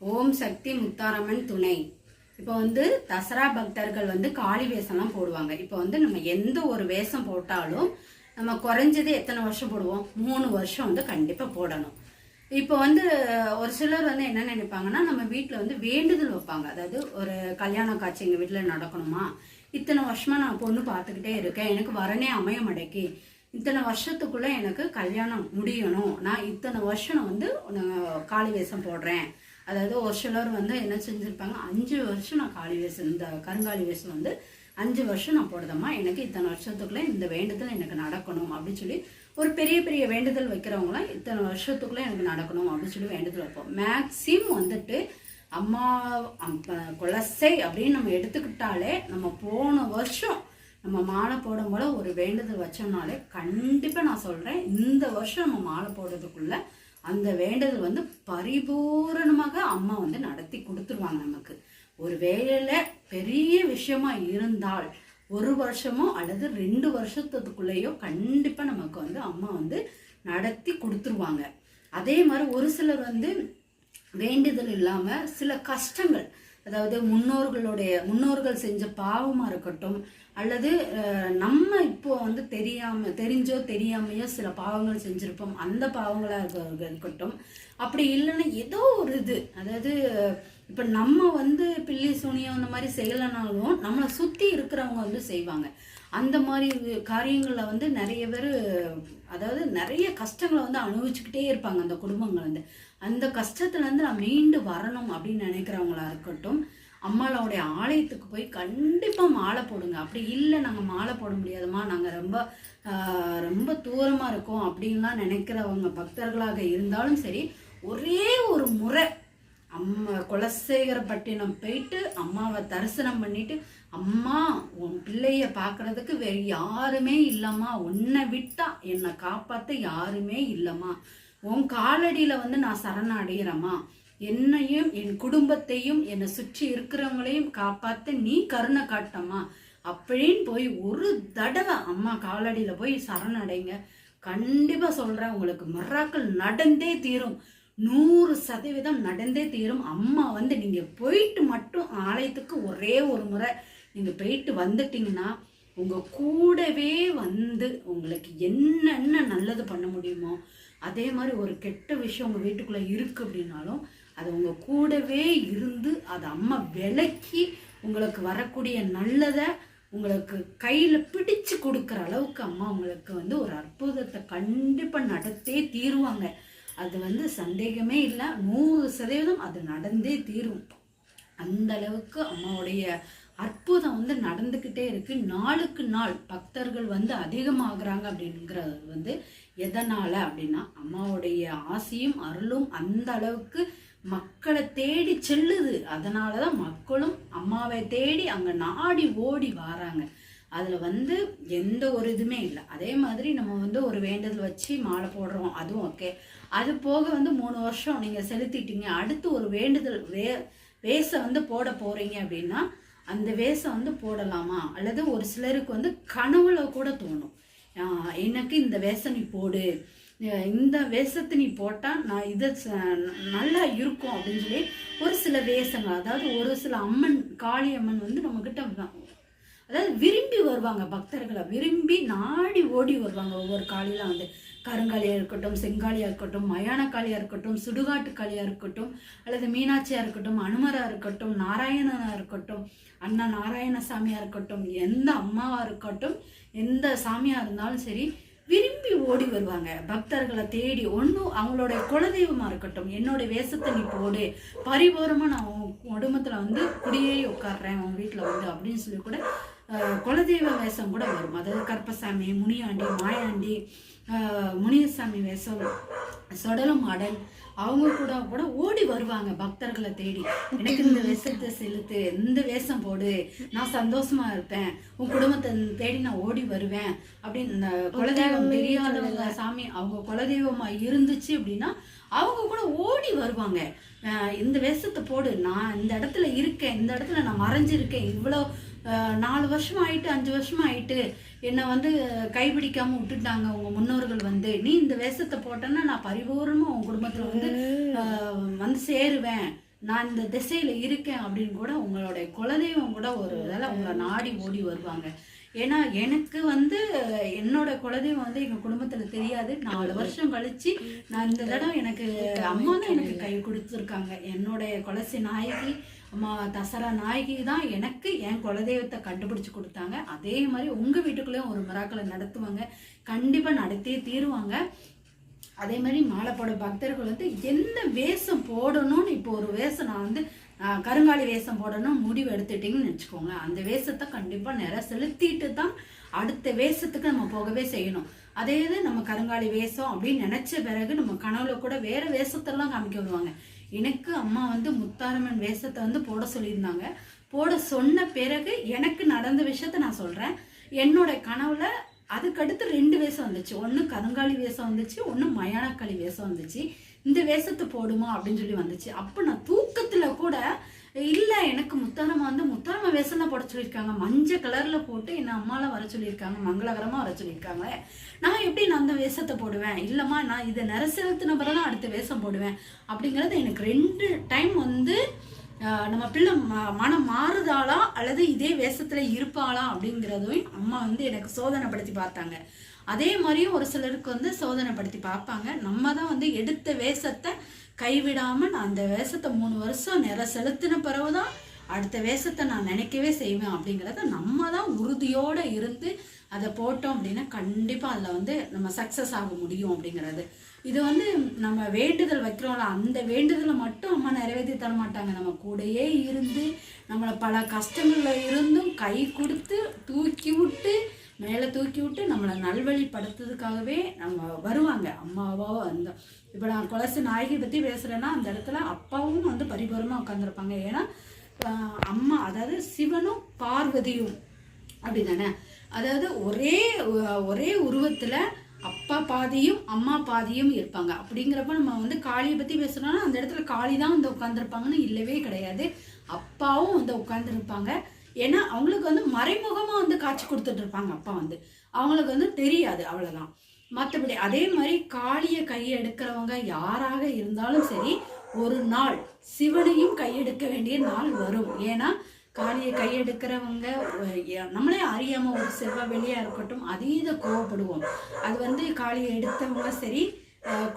ஓம் சக்தி முத்தாரம்மன் துணை. இப்போ வந்து தசரா பக்தர்கள் வந்து காளி வேஷம்லாம் போடுவாங்க. இப்போ வந்து நம்ம எந்த ஒரு வேஷம் போட்டாலும் நம்ம குறைஞ்சது எத்தனை வருஷம் போடுவோம்? மூணு வருஷம் வந்து கண்டிப்பாக போடணும். இப்போ வந்து ஒரு சிலர் வந்து என்ன நினைப்பாங்கன்னா நம்ம வீட்டில் வந்து வேண்டுதல் வைப்பாங்க. அதாவது ஒரு கல்யாண காட்சி எங்கள் வீட்டில் நடக்கணுமா? இத்தனை வருஷமாக நான் பொண்ணு பார்த்துக்கிட்டே இருக்கேன். எனக்கு வரனே அமைய மடக்கி இத்தனை வருஷத்துக்குள்ளே எனக்கு கல்யாணம் முடியணும். நான் இத்தனை வருஷம் வந்து காளி வேஷம் போடுறேன். அதாவது ஒரு சிலர் வந்து என்ன செஞ்சுருப்பாங்க அஞ்சு வருஷம் நான் காளி வேஷம் இந்த கருங்காலி வேஷம் வந்து அஞ்சு வருஷம் நான் போடுதம்மா எனக்கு இத்தனை வருஷத்துக்குள்ளே இந்த வேண்டுதல் எனக்கு நடக்கணும் அப்படின்னு சொல்லி ஒரு பெரிய பெரிய வேண்டுதல் வைக்கிறவங்களாம் இத்தனை வருஷத்துக்குள்ளே எனக்கு நடக்கணும் அப்படின்னு சொல்லி வேண்டுதல் வைப்போம். மேக்ஸிமம் வந்துட்டு அம்மா குலசை அப்படின்னு நம்ம எடுத்துக்கிட்டாலே நம்ம போன வருஷம் நம்ம மாலை போடும் போல ஒரு வேண்டுதல் வச்சோம்னாலே கண்டிப்பாக நான் சொல்கிறேன் இந்த வருஷம் நம்ம மாலை போடுறதுக்குள்ளே அந்த வேண்டதல் வந்து பரிபூரணமாக அம்மா வந்து நடத்தி கொடுத்துருவாங்க நமக்கு. ஒரு வேலையில் பெரிய விஷயமா இருந்தால் ஒரு வருஷமோ அல்லது ரெண்டு வருஷத்துக்குள்ளேயோ கண்டிப்பாக நமக்கு வந்து அம்மா வந்து நடத்தி கொடுத்துருவாங்க. அதே மாதிரி ஒரு சிலர் வந்து வேண்டுதல் இல்லாமல் சில கஷ்டங்கள் அதாவது முன்னோர்களுடைய முன்னோர்கள் செஞ்ச பாவமாக இருக்கட்டும் அல்லது நம்ம இப்போ வந்து தெரியாம தெரிஞ்சோ தெரியாமையோ சில பாவங்கள் செஞ்சுருப்போம் அந்த பாவங்களாக இருக்கட்டும். அப்படி இல்லைன்னா ஏதோ ஒரு இது அதாவது இப்போ நம்ம வந்து பில்லி சூனியம் அந்த மாதிரி செய்யலைனாலும் நம்மளை சுற்றி இருக்கிறவங்க வந்து செய்வாங்க. அந்த மாதிரி காரியங்களில் வந்து நிறைய பேர் அதாவது நிறைய கஷ்டங்களை வந்து அனுபவிச்சுக்கிட்டே இருப்பாங்க அந்த குடும்பங்கள் வந்து. அந்த கஷ்டத்துலேருந்து நான் மீண்டு வரணும் அப்படின்னு நினைக்கிறவங்களா இருக்கட்டும் அம்மாவோடைய ஆலயத்துக்கு போய் கண்டிப்பாக மாலை போடுங்க. அப்படி இல்லை நாங்கள் மாலை போட முடியாதும்மா. நாங்கள் ரொம்ப ரொம்ப தூரமாக இருக்கோம் அப்படின்லாம் நினைக்கிறவங்க பக்தர்களாக இருந்தாலும் சரி ஒரே ஒரு முறை அம்மா குலசேகரப்பட்டினம் போயிட்டு அம்மாவை தரிசனம் பண்ணிட்டு அம்மா உன் பிள்ளைய பார்க்கறதுக்கு வேறு யாருமே இல்லைம்மா. உன்னை விட்டா என்னை காப்பாற்ற யாருமே இல்லைம்மா. உன் காலடியில வந்து நான் சரண என்னையும் என் குடும்பத்தையும் என்னை சுற்றி இருக்கிறவங்களையும் காப்பாற்ற நீ கருணை காட்டம்மா. அப்படின்னு போய் ஒரு தடவை அம்மா காலடியில போய் சரணடைங்க. கண்டிப்பா சொல்றேன் உங்களுக்கு மிராக்கள் நடந்தே தீரும். நூறு சதவீதம் நடந்தே தீரும். அம்மா வந்து நீங்க போயிட்டு மட்டும் ஆலயத்துக்கு ஒரே ஒரு முறை நீங்க போயிட்டு வந்துட்டீங்கன்னா உங்கள் கூடவே வந்து உங்களுக்கு என்னென்ன நல்லது பண்ண முடியுமோ அதே மாதிரி ஒரு கெட்ட விஷயம் உங்கள் வீட்டுக்குள்ளே இருக்குது அப்படின்னாலும் அது உங்கள் கூடவே இருந்து அதை அம்மா விலக்கி உங்களுக்கு வரக்கூடிய நல்லதை உங்களுக்கு கையில் பிடிச்சு கொடுக்குற அளவுக்கு அம்மா உங்களுக்கு வந்து ஒரு அற்புதத்தை கண்டிப்பாக நடத்தே தீருவாங்க. அது வந்து சந்தேகமே இல்லை. நூறு சதவீதம் அது நடந்தே தீரும். அந்த அளவுக்கு அம்மாவுடைய அற்புதம் வந்து நடந்துக்கிட்டே இருக்கு. நாளுக்கு நாள் பக்தர்கள் வந்து அதிகமாகறாங்க அப்படிங்கிறது வந்து எதனால அப்படின்னா அம்மாவுடைய ஆசையும் அருளும் அந்த அளவுக்கு மக்களை தேடி செல்லுது. அதனால தான் மக்களும் அம்மாவை தேடி அங்கே நாடி ஓடி வராங்க. அதில் வந்து எந்த ஒரு இதுவுமே இல்லை. அதே மாதிரி நம்ம வந்து ஒரு வேண்டுதல் வச்சு மாலை போடுறோம் அதுவும் ஓகே அது போக வந்து மூணு வருஷம் நீங்கள் செலுத்திட்டீங்க. அடுத்து ஒரு வேண்டுதல் வே வேஷம் வந்து போட போகிறீங்க அப்படின்னா அந்த வேஷம் வந்து போடலாமா? அல்லது ஒரு சிலருக்கு வந்து கனவுல கூட தோணும். எனக்கு இந்த வேஷம் நீ போடு. இந்த வேஷத்தை நீ போட்டால் நான் இதை ச- நல்லா இருக்கும் அப்படின்னு சொல்லி ஒரு சில வேஷங்கள் அதாவது ஒரு சில அம்மன் காளி அம்மன் வந்து நம்மக்கிட்ட அதாவது விரும்பி வருவாங்க பக்தர்களை. விரும்பி நாடி ஓடி வருவாங்க ஒவ்வொரு காளிலாம் வந்து. கருங்காலியாக இருக்கட்டும் செங்காலியாக இருக்கட்டும் மயானக்காளியாக இருக்கட்டும் சுடுகாட்டுக்காளியாக இருக்கட்டும் அல்லது மீனாட்சியாக இருக்கட்டும் அனுமராக இருக்கட்டும் நாராயணனாக இருக்கட்டும் அண்ணா நாராயணசாமியாக இருக்கட்டும் எந்த அம்மாவாக இருக்கட்டும் எந்த சாமியாக இருந்தாலும் சரி விரும்பி ஓடி வருவாங்க. பக்தர்களை தேடி ஒன்றும் அவங்களுடைய குலதெய்வமாக இருக்கட்டும் என்னுடைய வேஷத்தை நீ போடு பரிபூரமாக நான் உன் குடும்பத்தில் வந்து குடியே உட்காடுறேன் உன் வீட்டில் வந்து அப்படின்னு சொல்லி கூட குலதெய்வ வேஷம் கூட வரும். அதாவது கற்பசாமி முனியாண்டி மாயாண்டி முனியசாமி வேஷம் சொடலம் மாடன் அவங்க கூட கூட ஓடி வருவாங்க பக்தர்களை தேடி. எனக்கு இந்த வேஷத்தை செலுத்து இந்த வேஷம் போடு நான் சந்தோஷமா இருப்பேன். உன் குடும்பத்தை தேடி நான் ஓடி வருவேன். அப்படின்னு இந்த குலதெய்வம் தெரியாதவங்க சாமி அவங்க குலதெய்வமா இருந்துச்சு அப்படின்னா அவங்க கூட ஓடி வருவாங்க. இந்த வேஷத்தை போடு நான் இந்த இடத்துல இருக்கேன் இந்த இடத்துல நான் மறைஞ்சிருக்கேன் இவ்வளோ நாலு வருஷம் ஆயிட்டு அஞ்சு வருஷம் ஆயிட்டு என்னை வந்து கைப்பிடிக்காம விட்டுட்டாங்க உங்க முன்னோர்கள் வந்து. நீ இந்த வேஷத்தை போட்டேன்னா நான் பரிபூர்ணமா உன் குடும்பத்துல வந்து வந்து சேருவேன். நான் இந்த திசையில இருக்கேன் அப்படின்னு கூட உங்களுடைய குலதெய்வம் கூட ஒரு இதில் உங்களை நாடி ஓடி வருவாங்க. ஏன்னா எனக்கு வந்து என்னோட குலதெய்வம் வந்து எங்க குடும்பத்துல தெரியாது. நாலு வருஷம் கழிச்சு நான் இந்த தடவை எனக்கு அம்மா தான் எனக்கு கை கொடுத்துருக்காங்க. என்னுடைய குலசி நாயகி அம்மா தசரா நாயகி தான் எனக்கு என் குலதெய்வத்தை கண்டுபிடிச்சு கொடுத்தாங்க. அதே மாதிரி உங்கள் வீட்டுக்குள்ளேயும் ஒரு மிராக்களை நடத்துவாங்க. கண்டிப்பாக நடத்தியே தீருவாங்க. அதே மாதிரி மாலை போட பக்தர்கள் வந்து என்ன வேஷம் போடணும்னு இப்போ ஒரு வேஷம் நான் வந்து கருங்காலி வேஷம் போடணும் முடிவு எடுத்துட்டிங்கன்னு வச்சுக்கோங்க. அந்த வேஷத்தை கண்டிப்பாக நிற செலுத்திட்டு தான் அடுத்த வேஷத்துக்கு நம்ம போகவே செய்யணும். அதே இது நம்ம கருங்காலி வேஷம் அப்படின்னு நினச்ச பிறகு நம்ம கனவுல கூட வேறு வேஷத்தெல்லாம் காமிக்க விடுவாங்க எனக்கு அம்மா வந்து முத்தாரம்மன் வேஷத்தை வந்து போட சொல்லியிருந்தாங்க. போட சொன்ன பிறகு எனக்கு நடந்த விஷயத்த நான் சொல்கிறேன் என்னோட கனவுல அதுக்கடுத்து ரெண்டு வேஷம் வந்துச்சு. ஒன்று கருங்காலி வேஷம் வந்துச்சு ஒன்று மயானக்காளி வேஷம் வந்துச்சு. இந்த வேஷத்தை போடுமா அப்படின்னு சொல்லி வந்துச்சு. அப்போ நான் தூக்கத்தில் கூட இல்லை எனக்கு முத்தாரம்மா வந்து முத்தாரம்மா வேஷம் தான் போட சொல்லியிருக்காங்க. மஞ்சள் கலரில் போட்டு என்ன அம்மாலாம் வர சொல்லியிருக்காங்க மங்களகரமாக வர சொல்லியிருக்காங்க நான் எப்படி நான் அந்த வேஷத்தை போடுவேன்? இல்லைம்மா நான் இதை நிற பிறகு தான் அடுத்த வேஷம் போடுவேன். அப்படிங்கிறது எனக்கு ரெண்டு டைம் வந்து நம்ம பிள்ளை ம- மனம் மாறுதாளா அல்லது இதே வேஷத்துல இருப்பாளா அப்படிங்கிறதையும் அம்மா வந்து எனக்கு சோதனைப்படுத்தி பார்த்தாங்க. அதே மாதிரியும் ஒரு சிலருக்கு வந்து சோதனைப்படுத்தி பார்ப்பாங்க. நம்ம தான் வந்து எடுத்த வேஷத்தை கைவிடாம நான் அந்த வேஷத்தை மூணு வருஷம் நிற செலுத்தின பிறகுதான் அடுத்த வேஷத்தை நான் நினைக்கவே செய்வேன் அப்படிங்கிறத நம்ம தான் உறுதியோட இருந்து அதை போட்டோம் அப்படின்னா கண்டிப்பாக அதில் வந்து நம்ம சக்ஸஸ் ஆக முடியும் அப்படிங்கிறது. இது வந்து நம்ம வேண்டுதல் வைக்கிறோம்ல அந்த வேண்டுதலை மட்டும் அம்மா நிறைவேற்றி தர மாட்டாங்க. நம்ம கூடயே இருந்து நம்மளை பல கஷ்டங்களில் இருந்தும் கை கொடுத்து தூக்கி விட்டு மேலே தூக்கி விட்டு நம்மளை நல்வழிப்படுத்துறதுக்காகவே நம்ம வருவாங்க. அம்மாவோ அந்த இப்போ நான் குலசு நாயகி பற்றி பேசுகிறேன்னா அந்த இடத்துல அப்பாவும் வந்து பரிபூரமாக உட்காந்துருப்பாங்க ஏன்னா அம்மா அதாவது சிவனும் பார்வதியும் அப்படி தானே அதாவது ஒரே ஒரே உருவத்தில் அப்பா பாதியும் அம்மா பாதியும் இருப்பாங்க. அப்படிங்கிறப்ப நம்ம வந்து காளியை பற்றி பேசுறோம்னா அந்த இடத்துல காளி தான் வந்து உட்காந்துருப்பாங்கன்னு இல்லவே கிடையாது. அப்பாவும் வந்து உட்காந்துருப்பாங்க ஏன்னா அவங்களுக்கு வந்து மறைமுகமாக வந்து காட்சி கொடுத்துட்டு இருப்பாங்க அப்பா வந்து. அவங்களுக்கு வந்து தெரியாது அவ்வளோதான் மற்றபடி அதே மாதிரி காளியை கையெடுக்கிறவங்க யாராக இருந்தாலும் சரி ஒரு நாள் சிவனையும் கையெடுக்க வேண்டிய நாள் வரும். ஏன்னா காளியை கையெடுக்கிறவங்க நம்மளே அறியாம ஒரு செவ்வாய் வெளியா இருக்கட்டும் அதீத கோவப்படுவோம். அது வந்து காளியை எடுத்தவங்க சரி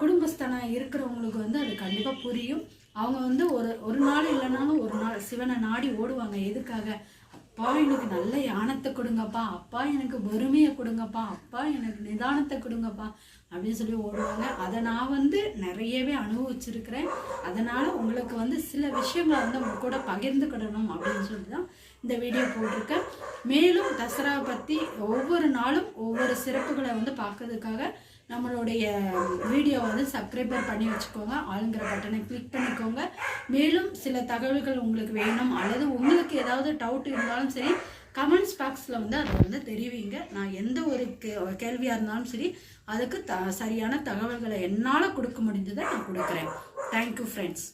குடும்பஸ்தானம் குடும்பஸ்தனம் இருக்கிறவங்களுக்கு வந்து அது கண்டிப்பா புரியும். அவங்க வந்து ஒரு ஒரு நாள் இல்லைனாலும் ஒரு நாள் சிவனை நாடி ஓடுவாங்க. எதுக்காக? அப்பா எனக்கு நல்ல யானத்தை கொடுங்கப்பா. அப்பா எனக்கு வறுமையை கொடுங்கப்பா. அப்பா எனக்கு நிதானத்தை கொடுங்கப்பா. அப்படின்னு சொல்லி ஓடுவாங்க. அதை நான் வந்து நிறையவே அனுபவிச்சிருக்கிறேன். அதனால் உங்களுக்கு வந்து சில விஷயங்களை வந்து உங்க கூட பகிர்ந்துக்கிடணும் அப்படின்னு சொல்லி தான் இந்த வீடியோ போட்டிருக்கேன். மேலும் தசரா பற்றி ஒவ்வொரு நாளும் ஒவ்வொரு சிறப்புகளை வந்து பார்க்கறதுக்காக நம்மளுடைய வீடியோ வந்து சப்ஸ்கிரைபர் பண்ணி வச்சுக்கோங்க. ஆளுங்கிற பட்டனை கிளிக் பண்ணிக்கோங்க. மேலும் சில தகவல்கள் உங்களுக்கு வேணும் அல்லது உங்களுக்கு ஏதாவது டவுட் இருந்தாலும் சரி கமெண்ட்ஸ் பாக்ஸில் வந்து அதை வந்து தெரிவிங்க. நான் எந்த ஒரு கே கேள்வியாக இருந்தாலும் சரி அதுக்கு த சரியான தகவல்களை என்னால் கொடுக்க முடிஞ்சதை நான் கொடுக்குறேன். Thank you friends